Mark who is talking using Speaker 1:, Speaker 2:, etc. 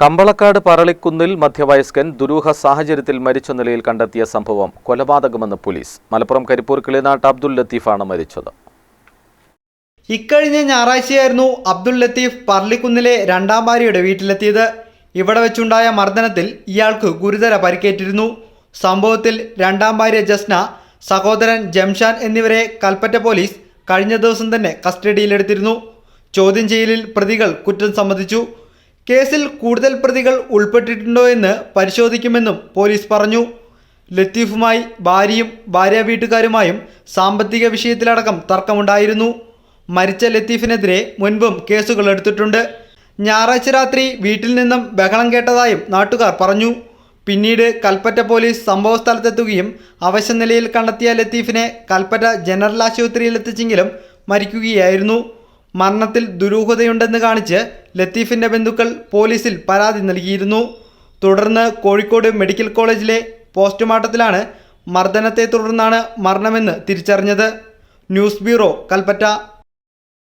Speaker 1: കമ്പളക്കാട് പറളിക്കുന്നിൽ മധ്യവയസ്കൻ ദുരൂഹ സാഹചര്യത്തിൽ മരിച്ച നിലയിൽ കണ്ടെത്തിയ സംഭവം കൊലപാതകമെന്ന് പോലീസ്. മലപ്പുറം കരിപ്പൂർ കിളിനാട്ട് അബ്ദുൽ ലത്തീഫാണ് മരിച്ചത്.
Speaker 2: ഇക്കഴിഞ്ഞ ഞായറാഴ്ചയായിരുന്നു അബ്ദുൽ ലത്തീഫ് പറളിക്കുന്നിലെ രണ്ടാം ഭാര്യയുടെ വീട്ടിലെത്തിയത്. ഇവിടെ വെച്ചുണ്ടായ മർദ്ദനത്തിൽ ഇയാൾക്ക് ഗുരുതര പരിക്കേറ്റിരുന്നു. സംഭവത്തിൽ രണ്ടാം ഭാര്യ ജസ്ന സഹോദരൻ ജംഷാൻ എന്നിവരെ കൽപ്പറ്റ പോലീസ് കഴിഞ്ഞ ദിവസം തന്നെ കസ്റ്റഡിയിലെടുത്തിരുന്നു. ചോദ്യം ചെയ്യലിൽ പ്രതികൾ കുറ്റം സമ്മതിച്ചു. കേസിൽ കൂടുതൽ പ്രതികൾ ഉൾപ്പെട്ടിട്ടുണ്ടോ എന്ന് പരിശോധിക്കുമെന്നും പോലീസ് പറഞ്ഞു. ലത്തീഫുമായി ഭാര്യയും ഭാര്യ വീട്ടുകാരുമായും സാമ്പത്തിക വിഷയത്തിലടക്കം തർക്കമുണ്ടായിരുന്നു. മരിച്ച ലത്തീഫിനെതിരെ മുൻപും കേസുകൾ എടുത്തിട്ടുണ്ട്. ഞായറാഴ്ച രാത്രി വീട്ടിൽ നിന്നും ബഹളം കേട്ടതായും നാട്ടുകാർ പറഞ്ഞു. പിന്നീട് കൽപ്പറ്റ പോലീസ് സംഭവസ്ഥലത്തെത്തുകയും അവശനിലയിൽ കണ്ടെത്തിയ ലത്തീഫിനെ കൽപ്പറ്റ ജനറൽ ആശുപത്രിയിൽ എത്തിച്ചെങ്കിലും മരിക്കുകയായിരുന്നു. മരണത്തിൽ ദുരൂഹതയുണ്ടെന്ന് കാണിച്ച് ലത്തീഫിന്റെ ബന്ധുക്കൾ പോലീസിൽ പരാതി നൽകിയിരുന്നു. തുടർന്ന് കോഴിക്കോട് മെഡിക്കൽ കോളേജിലെ പോസ്റ്റ്മോർട്ടത്തിലാണ് മർദ്ദനത്തെ തുടർന്നാണ് മരണമെന്ന് തിരിച്ചറിഞ്ഞത്. News bureau Kalpetta.